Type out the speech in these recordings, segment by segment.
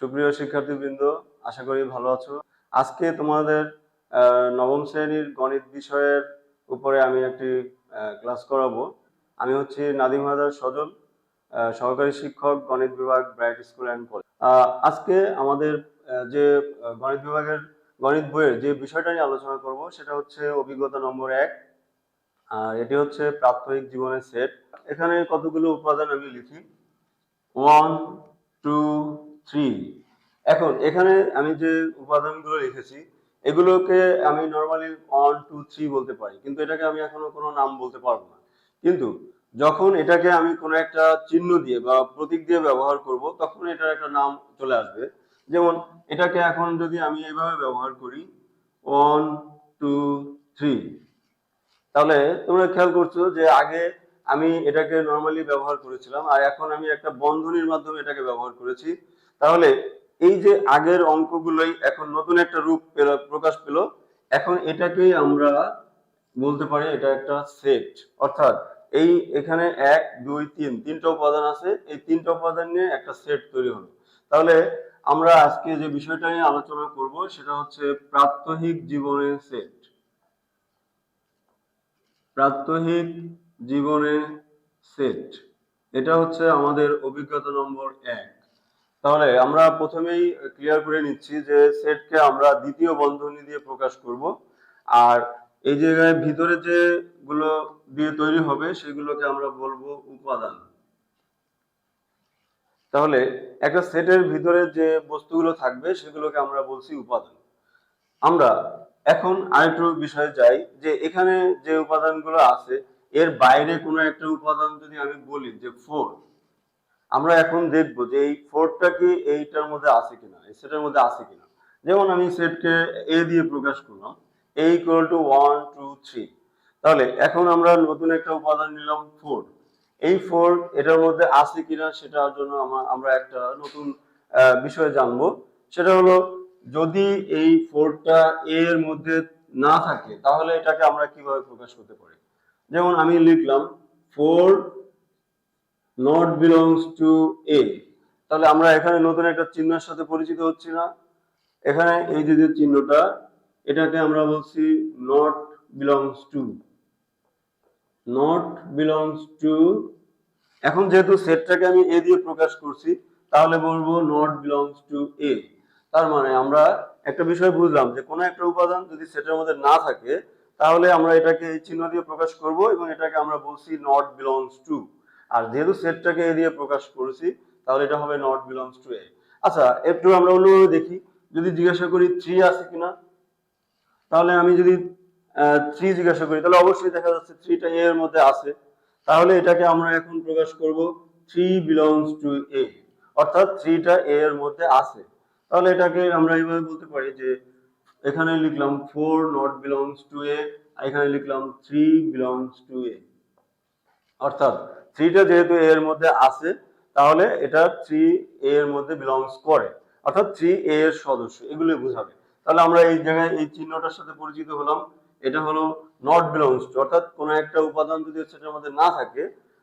সুপ্রিয় শিক্ষার্থীবৃন্দ, আশা করি ভালো আছো। আজকে তোমাদের নবম শ্রেণির গণিত বিষয়ের উপরে আমি একটি ক্লাস করাবো। আমি হচ্ছি নাদিম হায়দার সজল সহকারী শিক্ষক গণিত বিভাগ, ব্রাইট স্কুল অ্যান্ড কলেজ। আজকে আমাদের যে গণিত বিভাগের, গণিত বইয়ের যে বিষয়টা নিয়ে আলোচনা করব, সেটা হচ্ছে অভিজ্ঞতা নম্বর এক। আর এটি হচ্ছে প্রাত্যহিক জীবনের সেট। এখানে কতগুলো উপাদান আমি লিখি? One two three. এখন এখানে আমি যে উপাদানগুলো লিখেছি এগুলোকে আমি নর্মালি ওয়ান টু থ্রি বলতে পারি, কিন্তু এটাকে আমি এখনও কোনো নাম বলতে পারব না। কিন্তু যখন এটাকে আমি কোনো একটা চিহ্ন দিয়ে বা প্রতীক দিয়ে ব্যবহার করব, তখন এটার একটা নাম চলে আসবে। যেমন এটাকে এখন যদি আমি এইভাবে ব্যবহার করি ওয়ান টু থ্রি তাহলে তোমরা খেয়াল করছ যে আগে আমি এটাকে নর্মালি ব্যবহার করেছিলাম, আর এখন আমি একটা বন্ধনীর মাধ্যমে এটাকে ব্যবহার করেছি। তাহলে এই যে আগের অঙ্কগুলোই এখন নতুন একটা রূপ প্রকাশ পেল, এখন এটাকেই আমরা বলতে পারি এটা একটা সেট। অর্থাৎ এই এখানে এক, দুই, তিন, তিনটা উপাদান আছে, এই তিনটা উপাদান নিয়ে একটা সেট তৈরি হলো। তাহলে আমরা আজকে যে বিষয়টা নিয়ে আলোচনা করব সেটা হচ্ছে প্রাত্যহিক জীবনের সেট। প্রাত্যহিক জীবনে সেট। এটা হচ্ছে আমাদের অভিজ্ঞতা নম্বর এক। তাহলে আমরা প্রথমেই ক্লিয়ার করে নিচ্ছি যে সেটকে আমরা দ্বিতীয় বন্ধনী দিয়ে প্রকাশ করব। আর এই জায়গায় ভিতরে যে গুলো দিয়ে তৈরি হবে, সেগুলোকে আমরা বলব উপাদান। তাহলে একটা সেটের ভিতরে যে বস্তুগুলো থাকবে, সেগুলোকে আমরা বলছি উপাদান। আমরা এখন আরেকটু বিষয়ে যাই, যে এখানে যে উপাদানগুলো আছে, এর বাইরে কোনো একটা উপাদান যদি আমি বলি, যে ফোর আমরা এখন দেখব যে এই ফোরটা কি এইটার মধ্যে আছে কিনা, এই সেটের মধ্যে আছে কিনা। যেমন আমি সেটকে এ দিয়ে প্রকাশ করলাম A equal to one two three তাহলে এখন আমরা নতুন একটা উপাদান নিলাম ফোর এই ফোর এটার মধ্যে আছে কিনা সেটার জন্য আমরা আমরা একটা নতুন বিষয় জানব। সেটা হলো, যদি এই ফোরটা এর মধ্যে না থাকে, তাহলে এটাকে আমরা কীভাবে প্রকাশ করতে পারি? যেমন আমি লিখলাম four not belongs to A তাহলে আমরা এখানে নতুন একটা চিহ্নের সাথে পরিচিত হচ্ছি না। এখানে এই যে যে চিহ্নটা, এটাকে আমরা বলছি not belongs to not belongs to এখন যেহেতু সেটটাকে আমি এ দিয়ে প্রকাশ করছি, তাহলে বলব নট বিলংস টু এ তার মানে আমরা একটা বিষয় বুঝলাম যে কোনো একটা উপাদান যদি সেটের মধ্যে না থাকে, তাহলে আমরা এটাকে এই চিহ্ন দিয়ে প্রকাশ করব এবং এটাকে আমরা বলছি নট বিলংস টু আর যেহেতু সেটটাকে এ দিয়ে প্রকাশ করেছি, তাহলে এটা হবে নট বিলংস টু এ আচ্ছা একটু আমরা অন্যভাবে দেখি। যদি জিজ্ঞাসা করি থ্রি আছে কিনা, তাহলে আমি যদি থ্রি জিজ্ঞাসা করি, তাহলে অবশ্যই দেখা যাচ্ছে থ্রিটা এর মধ্যে আছে। তাহলে এটাকে আমরা এখন প্রকাশ করব থ্রি বিলংস টু এ অর্থাৎ থ্রিটা এ এর মধ্যে আছে। তাহলে এটাকে আমরা এইভাবে বলতে পারি যে, এখানে লিখলাম four not belongs to A এখানে লিখলাম থ্রি বিলংস টু এ অর্থাৎ থ্রিটা যেহেতু এ এর মধ্যে আছে, তাহলে এটা থ্রি এ এর মধ্যে বিলংস করে। অর্থাৎ থ্রি এ এর সদস্য, এগুলোই বোঝাবে। তাহলে আমরা এই জায়গায় এই চিহ্নটার সাথে পরিচিত হলাম। এটা হলো নট বিলংস টু অর্থাৎ কোনো একটা উপাদান যদি সেটার মধ্যে না থাকে,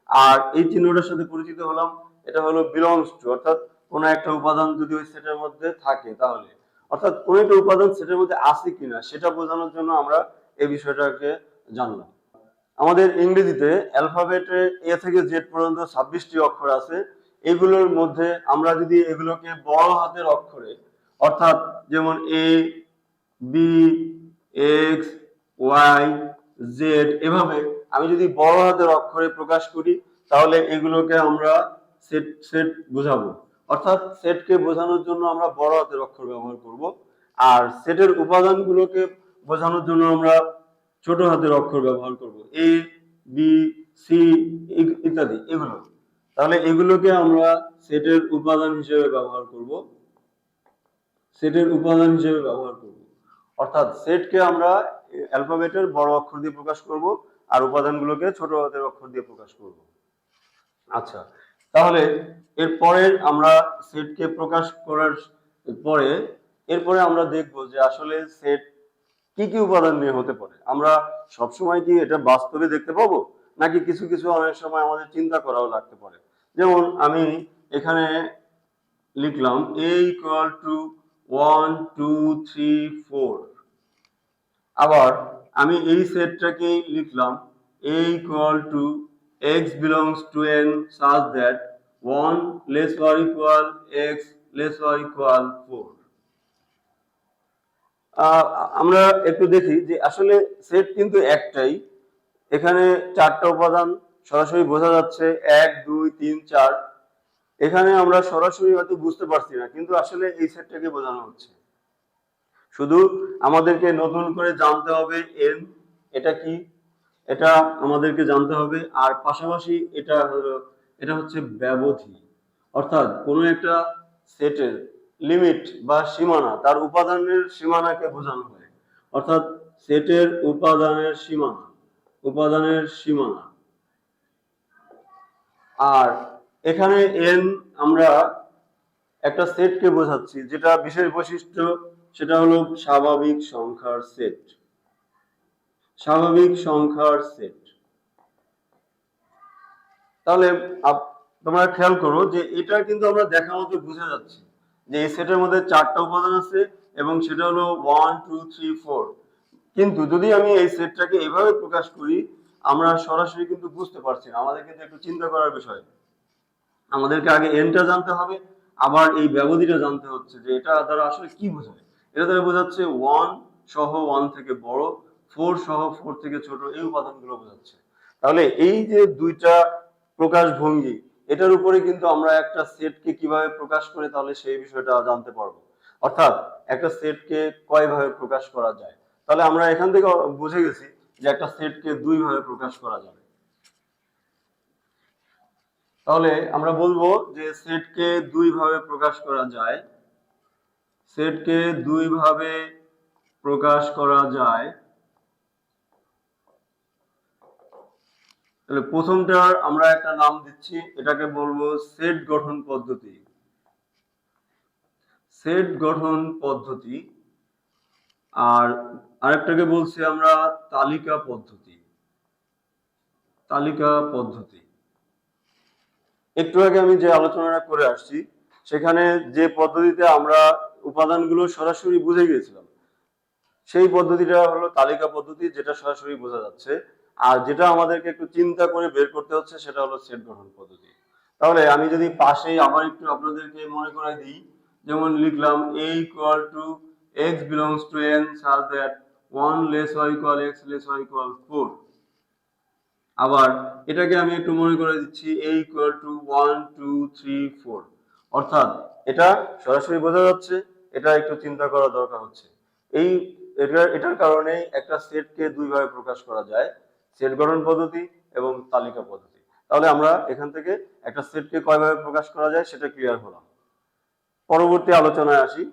আর এই চিহ্নটার সাথে পরিচিত হলাম, এটা হলো বিলংস টু অর্থাৎ কোনো একটা উপাদান যদি ওই সেটের মধ্যে থাকে তাহলে। অর্থাৎ কোনো একটা উপাদান সেটের মধ্যে আছে কিনা, সেটা বোঝানোর জন্য আমরা এই বিষয়টাকে জানলাম। আমাদের ইংরেজিতে অ্যালফাবেটে এ থেকে জেড পর্যন্ত ছাব্বিশটি অক্ষর আছে। এগুলোর মধ্যে আমরা যদি এগুলোকে বড় হাতের অক্ষরে, অর্থাৎ যেমন A, B, X, Y, Z এভাবে আমি যদি বড় হাতের অক্ষরে প্রকাশ করি, তাহলে এগুলোকে আমরা সেট সেট বোঝাবো। অর্থাৎ সেটকে বোঝানোর জন্য আমরা বড় হাতের অক্ষর ব্যবহার করব। আর সেটের উপাদানগুলোকে বোঝানোর জন্য আমরা ছোট হাতের অক্ষর ব্যবহার করব। এ বি সি ইত্যাদি, এগুলো। তাহলে এগুলোকে আমরা সেটের উপাদান হিসেবে ব্যবহার করব। সেটের উপাদান হিসেবে ব্যবহার করব। অর্থাৎ সেটকে আমরা অ্যালফাবেটের বড় অক্ষর দিয়ে প্রকাশ করব আর উপাদানগুলোকে ছোট হাতের অক্ষর দিয়ে প্রকাশ করব। আচ্ছা তাহলে এর পরের আমরা সেটকে প্রকাশ করার পরে, এরপরে আমরা দেখব যে আসলে সেট কি কি উপাদান নিয়ে হতে পারে? আমরা সবসময় কি এটা বাস্তবে দেখতে পাবো? নাকি কিছু কিছু অনেক সময় আমাদের চিন্তা করাও লাগতে পারে? যেমন আমি এখানে লিখলাম A equal to one two three four আবার আমি এই সেটটাকে লিখলাম A equal to X belongs to N such that one less or equal X less or equal four আমরা একটু দেখি যে আসলে সেট কিন্তু একটাই। এখানে চারটা উপাদান, সরাসরি বোঝা যাচ্ছে এক, দুই, তিন, চার। এখানে আমরা সরাসরি হয়তো বুঝতে পারছি না, কিন্তু আসলে এই সেটটাকে বোঝানো হচ্ছে। শুধু আমাদেরকে নতুন করে জানতে হবে এন এটা কি? এটা আমাদেরকে জানতে হবে, আর পাশাপাশি এটা হলো, এটা হচ্ছে ব্যবধি। অর্থাৎ কোনো একটা সেটের লিমিট বা সীমানা, তার উপাদানের সীমানাকে বোঝানো হয়। অর্থাৎ সেটের উপাদানের সীমানা উপাদানের সীমানা। আর এখানে এন আমরা একটা সেটকে বোঝাচ্ছি, যেটা বিশেষ বৈশিষ্ট্য, সেটা হলো স্বাভাবিক সংখ্যার সেট। স্বাভাবিক সংখ্যার সেট। তাহলে তোমরা খেয়াল করো যে এটা কিন্তু আমরা দেখা মতো বুঝে যাচ্ছি। যে এই সেটের মধ্যে চারটা উপাদান আছে এবং সেটা হলো ওয়ান টু থ্রি ফোর কিন্তু যদি আমি এই সেটটাকে এভাবে প্রকাশ করি, আমরা সরাসরি কিন্তু বুঝতে পারছি না। আমাদের কিন্তু একটু চিন্তা করার বিষয়। আমাদেরকে আগে এনটা জানতে হবে, আবার এই ব্যবধিটা জানতে হচ্ছে যে এটা দ্বারা আসলে কি বোঝায়। এটা দ্বারা বোঝাচ্ছে ওয়ান সহ ওয়ান থেকে বড় ফোর সহ ফোর থেকে ছোট, এই উপাদানগুলো বোঝাচ্ছে। তাহলে এই যে দুইটা প্রকাশ ভঙ্গি এটার উপরে কিন্তু আমরা একটা সেটকে কীভাবে প্রকাশ করে তাহলে সেই বিষয়টা জানতে পারব। অর্থাৎ একটা সেটকে কয়ভাবে প্রকাশ করা যায়? তাহলে আমরা এখান থেকে বুঝে গেছি যে একটা সেটকে দুই ভাবে প্রকাশ করা যাবে। তাহলে আমরা বলব যে সেটকে দুই ভাবে প্রকাশ করা যায়। সেটকে দুই ভাবে প্রকাশ করা যায় তাহলে প্রথমটার আমরা একটা নাম দিচ্ছি, এটাকে বলব সেট গঠন পদ্ধতি। সেট গঠন পদ্ধতি, আর আরেকটাকে বলছি আমরা তালিকা পদ্ধতি। তালিকা পদ্ধতি। একটু আগে আমি যে আলোচনাটা করে আসছি, সেখানে যে পদ্ধতিতে আমরা উপাদানগুলো সরাসরি বুঝে গিয়েছিলাম, সেই পদ্ধতিটা হলো তালিকা পদ্ধতি, যেটা সরাসরি বোঝা যাচ্ছে। আর যেটা আমাদেরকে একটু চিন্তা করে বের করতে হচ্ছে সেটা হলো সেট গঠন পদ্ধতি। তাহলে আমি যদি পাশে আবার একটু আপনাদেরকে মনে করাই দিই, যেমন লিখলাম a equal to x belongs to n such that 1 less or equal x less or equal 4 আবার এটাকে আমি একটু মনে করে দিচ্ছি a ইকুয়াল টু 1 2 3 4 অর্থাৎ এটা সরাসরি বোঝা যাচ্ছে, এটা একটু চিন্তা করা দরকার হচ্ছে। এই, এটা, এটার কারণে একটা সেটকে দুই ভাবে প্রকাশ করা যায়। সেট গঠন পদ্ধতি এবং তালিকা পদ্ধতি। তাহলে আমরা এখান থেকে একটা সেটকে কয়ভাবে প্রকাশ করা যায় সেটা ক্লিয়ার হলাম। পরবর্তী আলোচনায় আসি।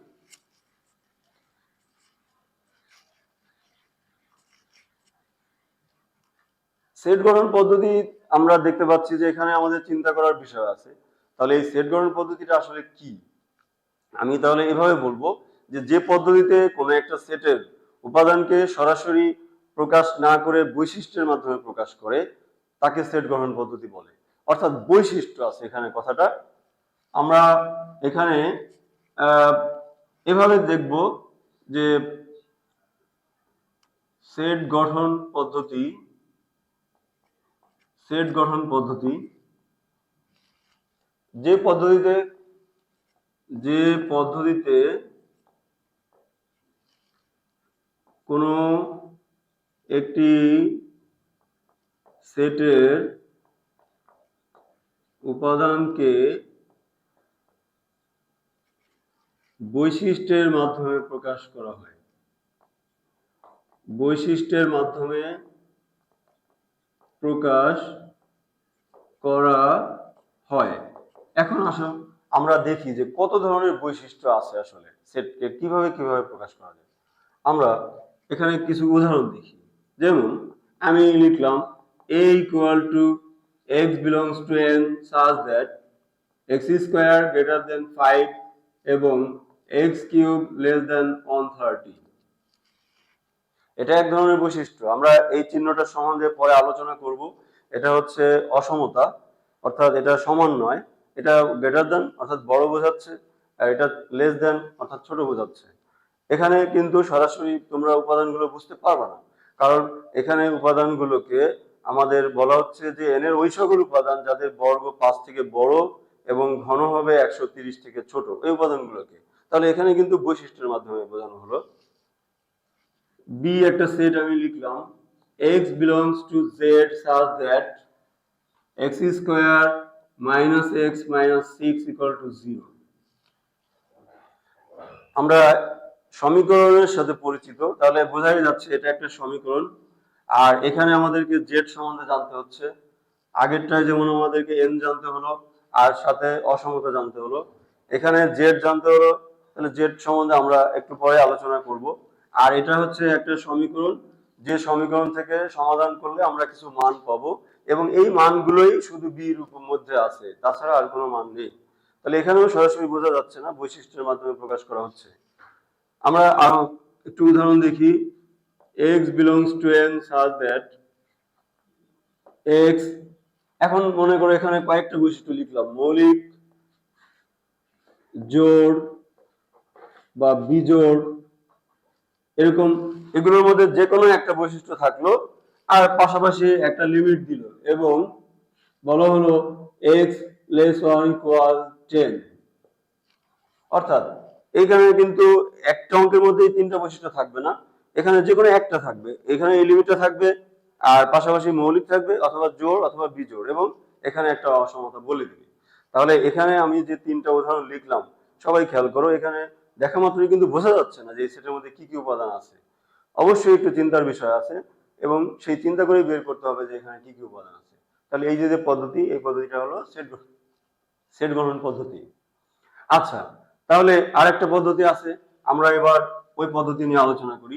সেট গঠন পদ্ধতি আমরা দেখতে পাচ্ছি যে এখানে আমাদের চিন্তা করার বিষয় আছে। তাহলে এই সেট গঠন পদ্ধতিটা আসলে কি? আমি তাহলে এভাবে বলব যে যে পদ্ধতিতে কোনো একটা সেটের উপাদানকে সরাসরি প্রকাশ না করে বৈশিষ্ট্যের মাধ্যমে প্রকাশ করে, তাকে সেট গঠন পদ্ধতি বলে। অর্থাৎ বৈশিষ্ট্য আছে এখানে কথাটা। আমরা এখানে এভাবে দেখব যে সেট গঠন পদ্ধতি, সেট গঠন পদ্ধতি, যে পদ্ধতিতে যে পদ্ধতিতে কোনো একটি সেটের উপাদানকে বৈশিষ্ট্যের মাধ্যমে প্রকাশ করা হয়। বৈশিষ্ট্যের মাধ্যমে প্রকাশ করা হয়। এখন আসো, আমরা দেখি যে কত ধরনের বৈশিষ্ট্য আছে আসলে। সেটকে কীভাবে কীভাবে প্রকাশ করা যায়। আমরা এখানে কিছু উদাহরণ দেখি। যেমন আমি লিখলাম a equal to X belongs to N such that X square greater than five এবং X cube less than one thirty এটা এক ধরনের বৈশিষ্ট্য। আমরা এই চিহ্নটা সম্বন্ধে পরে আলোচনা করব। এটা হচ্ছে অসমতা, অর্থাৎ এটা সমান নয়। এটা গ্রেটার দেন অর্থাৎ বড় বোঝাচ্ছে, আর এটা লেস দেন অর্থাৎ ছোট বোঝাচ্ছে। এখানে কিন্তু সরাসরি তোমরা উপাদানগুলো বুঝতে পারবে না। কারণ এখানে উপাদানগুলোকে আমাদের বলা হচ্ছে যে এনের ওই সকল উপাদান যাদের বর্গ পাঁচ থেকে বড় এবং ঘন হবে একশো তিরিশ থেকে ছোট, এই উপাদানগুলোকে। তাহলে এখানে কিন্তু বৈশিষ্ট্যের মাধ্যমে বোঝানো হলো। বি একটা সেট আমি লিখলাম। X belongs to Z such that X square minus X minus six equal to zero আমরা সমীকরণের সাথে পরিচিত, তাহলে বোঝাই যাচ্ছে এটা একটা সমীকরণ। আর এখানে আমাদেরকে জেড সম্বন্ধে জানতে হচ্ছে। আগেরটায় যেমন আমাদেরকে এন জানতে হলো, আর সাথে অসমতা জানতে হলো। এখানে জেড জানতে হলো, তাহলে জেড সম্বন্ধে আমরা একটু পরে আলোচনা করব। আর এটা হচ্ছে একটা সমীকরণ, যে সমীকরণ থেকে সমাধান করলে আমরা কিছু মান পাবো, এবং এই মানগুলোই শুধু বি রূপের মধ্যে আছে, তাছাড়া আর কোনো মান নেই। তাহলে এখানেও সরাসরি বোঝা যাচ্ছে না, বৈশিষ্ট্যের মাধ্যমে প্রকাশ করা হচ্ছে। আমরা একটু উদাহরণ দেখি। X belongs to n such that x, এখন মনে করো এখানে কয়েকটা বৈশিষ্ট্য লিখলাম। মৌলিক, জোড় বা বিজোড়, এরকম এগুলোর মধ্যে যে কোনো একটা বৈশিষ্ট্য থাকল, আর পাশাপাশি একটা লিমিট দিল এবং বলা হলো X less one equal ten অর্থাৎ এইখানে কিন্তু একটা অঙ্কের মধ্যেই তিনটা বৈশিষ্ট্য থাকবে না। এখানে যে কোনো একটা থাকবে। এখানে এই লিমিটটা থাকবে, আর পাশাপাশি মৌলিক থাকবে, অথবা জোর অথবা বিজোড়, এবং এখানে একটা অসমতা বলে দিবে। তাহলে এখানে আমি যে তিনটা উদাহরণ লিখলাম, সবাই খেয়াল করো, এখানে দেখা মাত্রই কিন্তু বোঝা যাচ্ছে না যে এই সেটের মধ্যে কি কি উপাদান আছে। অবশ্যই একটু চিন্তার বিষয় আছে, এবং সেই চিন্তা করেই বের করতে হবে যে এখানে কি কি উপাদান আছে। তাহলে এই যে পদ্ধতি, এই পদ্ধতিটা হলো সেট সেট গঠন পদ্ধতি। আচ্ছা তাহলে আরেকটা পদ্ধতি আছে আমরা এবার ওই পদ্ধতি নিয়ে আলোচনা করি।